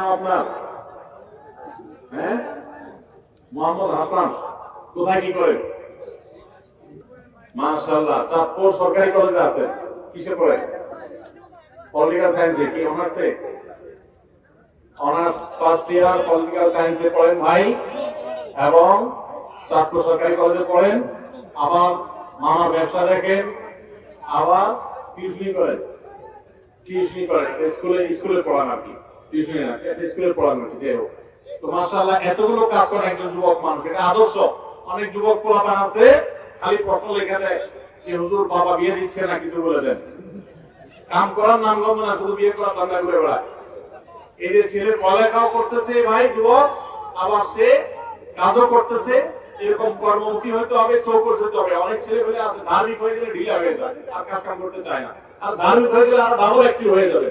আপনার? হ্যাঁ? মোহাম্মদ হাসান, কোথায় কি করেন? মাশাআল্লাহ, চাঁদপুর সরকারি কলেজে আছেন। কিসে পড়ে পলিটিক্যাল সায়েন্সে কি অনার্সে অনার্স ফার্স্ট ইয়ার পলিটিক্যাল সায়েন্সে পড়েন ভাই। এবং চাঁদপুর সরকারি কলেজে পড়েন। আবার মামার ব্যবসা দেখেন, আবার টিউশনি করেন। টিউশনি করেন, স্কুলে স্কুলে পড়ান আর কি। টিউশনি না, এটা পড়ান যাই হোক। তো মাশাআল্লাহ, এতগুলো কাজ করেন একজন যুবক মানুষ, এটা আদর্শ। অনেক যুবক পোলাপান আছে, খালি প্রশ্ন লিখে দেয় যে, হুজুর, বাবা বিয়ে দিচ্ছে না কিছু বলে দেন। কাম করার নাম গন্ধ না, শুধু বিয়ে করার ধান্দা করে বেড়ায়। এই যে ছেলে পড়ালেখাও করতেছে, ভাই, যুবক, আবার সে কাজও করতেছে, এরকম কর্মমুখী হইতে হবে চৌকস হইতে হবে। অনেক ছেলে পেলে আছে, ধার্মিক হয়ে গেলে ঢিলা হয়ে যায়, আর কাজ কাম করতে চায় না। আর ধার্মিক হয়ে গেলে আরও ডাবল একটি হয়ে যাবে।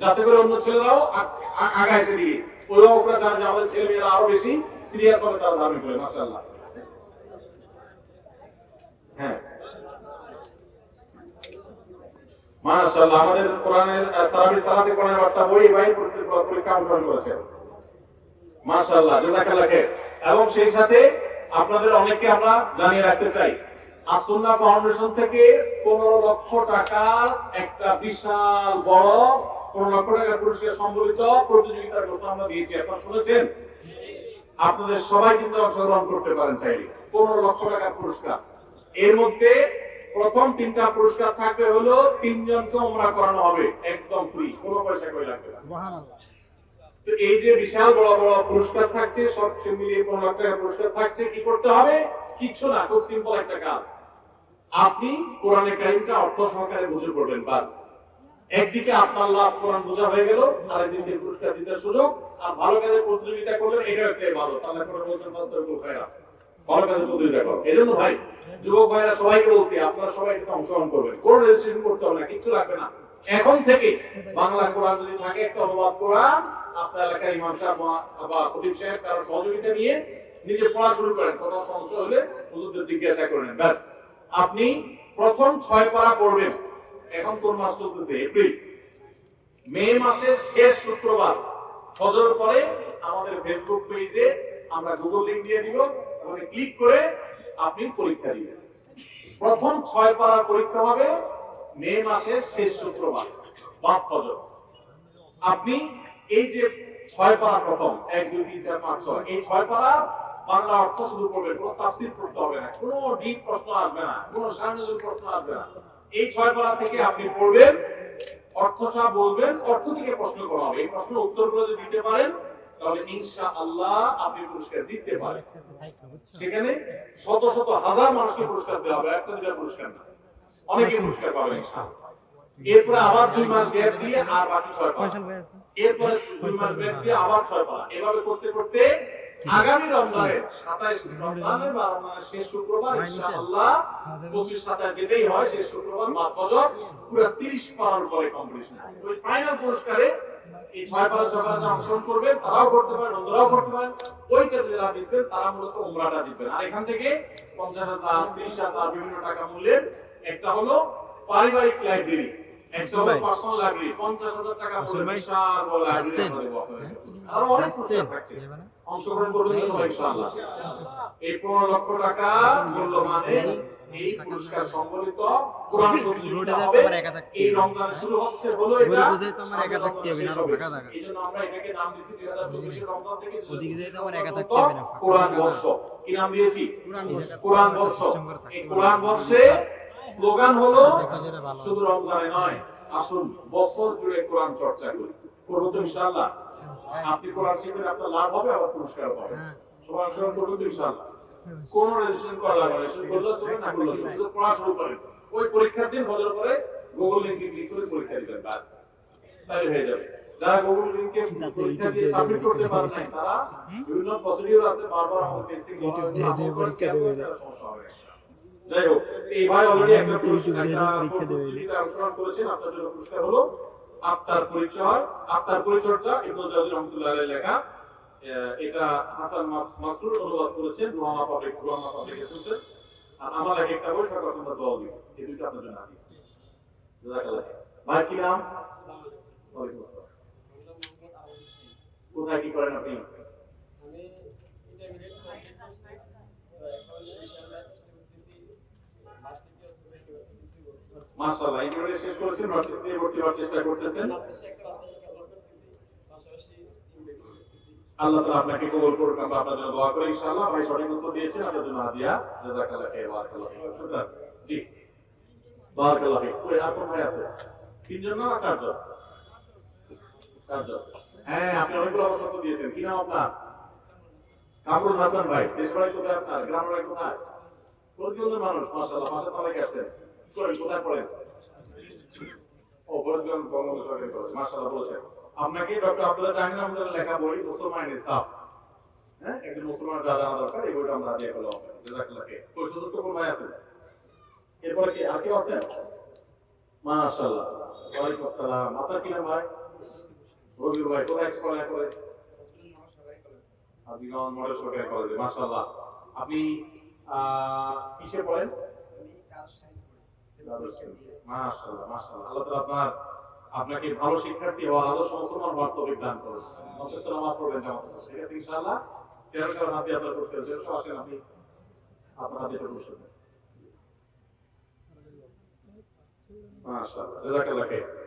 যাতে করে অন্য ছেলেরাও আগায় সেদিকে অভিভাবকরা জানে যে আমাদের ছেলে মেয়েরা আরও বেশি সিরিয়াস হবে তারা ধার্মিক হয়ে। মাসাল্লাহ হ্যাঁ এবং সেই সাথে আপনাদের অনেককে আমরা জানিয়ে রাখতে চাই আসুন্না ফাউন্ডেশন থেকে পনেরো লক্ষ টাকার একটা বিশাল বড় পনেরো লক্ষ টাকার পুরস্কার সম্বলিত প্রতিযোগিতার ঘোষণা আমরা দিয়েছি। আপনারা শুনেছেন? আপনাদের সবাই কিন্তু অংশগ্রহণ করতে পারেন চাইলে। পনেরো লক্ষ টাকার পুরস্কার। এর মধ্যে প্রথম তিনটা পুরস্কার থাকবে হলো তিনজনকে ওমরা করানো হবে একদম ফ্রি কোনো পয়সা করে লাগবে তো এই যে বিশাল বড় বড় পুরস্কার থাকছে সব মিলিয়ে পনেরো লাখ টাকার পুরস্কার থাকছে কি করতে হবে? কিচ্ছু না খুব সিম্পল একটা কাজ। আপনি কোরআনে কারিমটা অর্থ সহকারে বুঝে পড়বেন বাস। একদিকে আপনার লাভ কোরআন বোঝা হয়ে গেল, আরেকদিকে পুরস্কার দিতে সুযোগ, আর ভালো কাজের প্রতিযোগিতা করলেন এটা একটাই ভালো। তাহলে বলছেন কোন সহযোগিতা নিয়ে নিজে পড়া শুরু করেন। কোনো সমস্যা হলে জিজ্ঞাসা করে নেন। ব্যাস, আপনি প্রথম ছয় পারা পড়বেন। এখন কোন মাস চলতেছে? এপ্রিল। মে মাসের শেষ শুক্রবার। ফজর পরে আমাদের ফেসবুক পেজে আমরা গুগল লিংক দিয়ে দিব। ওখানে ক্লিক করে আপনি পরীক্ষা দিবেন। প্রথম ছয় পারার পরীক্ষা হবে মে মাসের শেষ শুক্রবার, বাদ ফজর। আপনি এই যে ছয় পারা প্রথম, এক, দুই, তিন, চার, পাঁচ, ছয়, এই ছয় পারা বাংলা অর্থ শুধু পড়বেন কোনো তাফসির পড়তে হবে না। কোনো ডিপ প্রশ্ন আসবে না, কোনো সারনজুল প্রশ্ন আসবে না। এই ছয় পারা থেকে আপনি পড়বেন অর্থটা বলবেন অর্থ থেকে প্রশ্ন করা হবে। এই প্রশ্নের উত্তরগুলো যদি দিতে পারেন তাহলে ইনশা আল্লাহ আপনি পুরস্কার জিততে পারেন। সেখানে শত শত হাজার মানুষকে পুরস্কার দেওয়া হবে একটা দুটা পুরস্কার না। অনেকে পুরস্কার পাবেন এরপরে আবার দুই মাস গ্যাপ দিয়ে আর বাকি ছয় পারা এরপরে দুই মাস গ্যাপ দিয়ে আবার ছয় পারা এভাবে করতে করতে আগামী রমজানের সাতাইশ রমজানের বা রমজানের শেষ শুক্রবার ইনশাআল্লাহ পঁচিশ সাতাশ যেটাই হয় শেষ শুক্রবার বা ফজর পুরো তিরিশ পারার উপরে কম্পিটিশন ওই ফাইনাল পুরস্কারে এই ছয় পারা ছয় পারা অংশগ্রহণ করবে তারাও করতে পারেন অন্যরাও করতে পারেন ওইটাতে যারা জিতবেন তারা মূলত উমরাটা জিতবেন। আর এখান থেকে পঞ্চাশ হাজার ত্রিশ হাজার বিভিন্ন টাকা মূল্যের একটা হলো পারিবারিক লাইব্রেরি থাকছে। অংশগ্রহণ করবেন ইনশাআল্লাহ। এই পনেরো লক্ষ টাকা মূল্যমানে এই পুরস্কার সম্বলিত কোরআন প্রতিযোগিতা হবে। এই রমজান শুরু হচ্ছে হলো এটা। গরিব বুঝে তো আমার একা থাকতে হবে না, ফাঁকা থাকা। এই আমরা এটাকে নাম দিয়েছি 2024 রমজান থেকে ওদিকে যেতে আমার একা থাকতে হবে না, কোরআন বর্ষ। কি নাম দিয়েছি? কোরআন বর্ষ। এই কোরআন বর্ষে স্লোগান হলো। শুধু রমজানে নয় আসুন বছর জুড়ে কোরআন চর্চা করি। করব তো ইনশাআল্লাহ। আপনি কোরআন শিখলে আপনার লাভ হবে আবার পুরস্কার পাবেন। হ্যাঁ। সবাই অংশগ্রহণ করবেন তো ইনশাআল্লাহ। কোন রেজিস্ট্রেশন করা লাগবে রেজিস্ট্রেশন চলবে না চলবে শুধু পড়া শুরু করেন। ওই পরীক্ষার দিন পরে গুগল লিংকে ক্লিক করে পরীক্ষা দিবেন বাস তাহলে হয়ে যাবে। যারা গুগল লিংকে পরীক্ষা দিয়ে সাবমিট করতে পারেন নাই তারা বিভিন্ন প্রসিডিউর আছে বারবার আমাদের পেজ থেকে পরীক্ষা দেবে। সমস্যা হবে যাই হোক এই অলরেডি একটা পুরস্কার একটা অংশগ্রহণ করেছেন। আপনার জন্য পুরস্কার হলো আত্মার পরিচয়। আত্মার পরিচর্যা ইবনুল জাওজি রহমাতুল্লাহ লেখা। এটা হাসান মাসরুর অনুবাদ করেছেন। রোহানা পাবলিক রোহানা পাবলিকেশনস আর আমার লেখা একটা বই সকাল সন্ধ্যা দোয়া দিই এই দুইটা আপনার জন্য আনি ভাই কি নাম? ওয়ালাইকুম আসসালাম। কোথায় কি করেন আপনি আমি ইন্টারমিডিয়েট কমপ্লিট করছি তো এখন ইনশাআল্লাহ চেষ্টা করতেছি ভার্সিটি অথবা ইউনিভার্সিটিতে ভর্তি হওয়ার। মাশাআল্লাহ ইন্টারমিডিয়েট শেষ করেছেন ভার্সিটিতে ভর্তি হওয়ার চেষ্টা করতেছেন। আল্লাহ তাআলা আপনাকে কবুল করুক, আমরা আপনার জন্য দোয়া করি, ইনশাআল্লাহ। ভাই সঠিক উত্তর দিয়েছেন, আপনার জন্য হাদিয়া। জাযাকাল্লাহ খাইর, বারাকাল্লাহ শুকরান। জি। বারাকাল্লাহ ফিক কই, আর কোন ভাই আছে? তিনজন না চারজন? চারজন। হ্যাঁ আপনি অনেকগুলো অবসর দিয়েছেন। কি নাম আপনার? কামরুল হাসান ভাই। দেশ বাড়ি কোথায় আপনার? গ্রাম বাড়ি কোথায়? প্রতিবন্ধী মানুষ? মাশাআল্লাহ তালাকে আসছেন আপনাকে ডক্টর আব্দুল্লাহ আহমদের লেখা বই মুসলমান হ্যাঁ একজন মুসলমান দরকার, এই বইটা আমরা দিয়ে জাজাকাল্লাহ কোন ভাই এরপরে কি? আর কেউ মাশাআল্লাহ। ওয়ালাইকুম আসসালাম। আপনার কি নাম ভাই? ভাই, কোথায় করে মডেল কলেজে, মাশাআল্লাহ। আপনি কিসে পড়েন? মাশাআল্লাহ মাশাআল্লাহ। আল্লাহ তাআলা আপনার, আপনাকে ভালো শিক্ষার্থী হওয়ার আদর্শ মুসলমান হওয়ার দান করুন। অন্তত নামাজ পড়বেন হাতে আপনার মাশাআল্লাহ। জাযাকাল্লাহ খাইর।